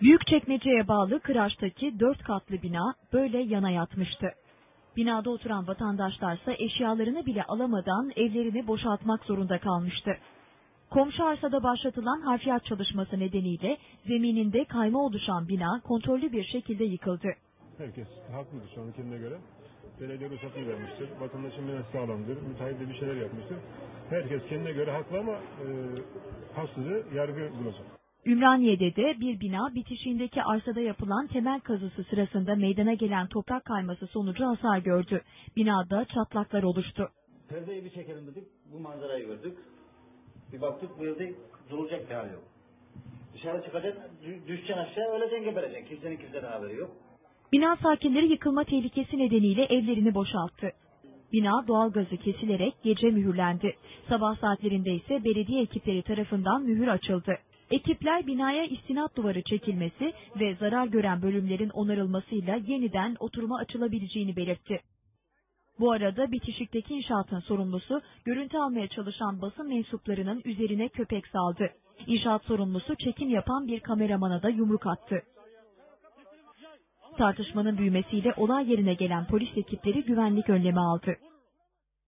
Büyükçekmece'ye bağlı Kıraç'taki dört katlı bina böyle yana yatmıştı. Binada oturan vatandaşlarsa eşyalarını bile alamadan evlerini boşaltmak zorunda kalmıştı. Komşu arsada başlatılan harfiyat çalışması nedeniyle zemininde kayma oluşan bina kontrollü bir şekilde yıkıldı. Herkes haklıdır şu an kendine göre. Belediye ruhsatını vermiştir. Vatandaşın binası sağlamdır. Müteahhit de bir şeyler yapmıştır. Herkes kendine göre haklı ama e, haksızı yargı bulacak. Ümraniye'de de bir bina bitişiğindeki arsada yapılan temel kazısı sırasında meydana gelen toprak kayması sonucu hasar gördü. Binada çatlaklar oluştu. Perdeyi bir çekelim dedik. Bu manzarayı gördük. Bir baktık bu evde durulacak bir hal yok. Dışarı çıkacaksın, dü- düşeceksin aşağı, öleceksin, gebereceksin. Kimsenin kimseden haberi yok. Bina sakinleri yıkılma tehlikesi nedeniyle evlerini boşalttı. Bina doğalgazı kesilerek gece mühürlendi. Sabah saatlerinde ise belediye ekipleri tarafından mühür açıldı. Ekipler binaya istinat duvarı çekilmesi ve zarar gören bölümlerin onarılmasıyla yeniden oturuma açılabileceğini belirtti. Bu arada bitişikteki inşaatın sorumlusu görüntü almaya çalışan basın mensuplarının üzerine köpek saldı. İnşaat sorumlusu çekim yapan bir kameramana da yumruk attı. Tartışmanın büyümesiyle olay yerine gelen polis ekipleri güvenlik önlemi aldı.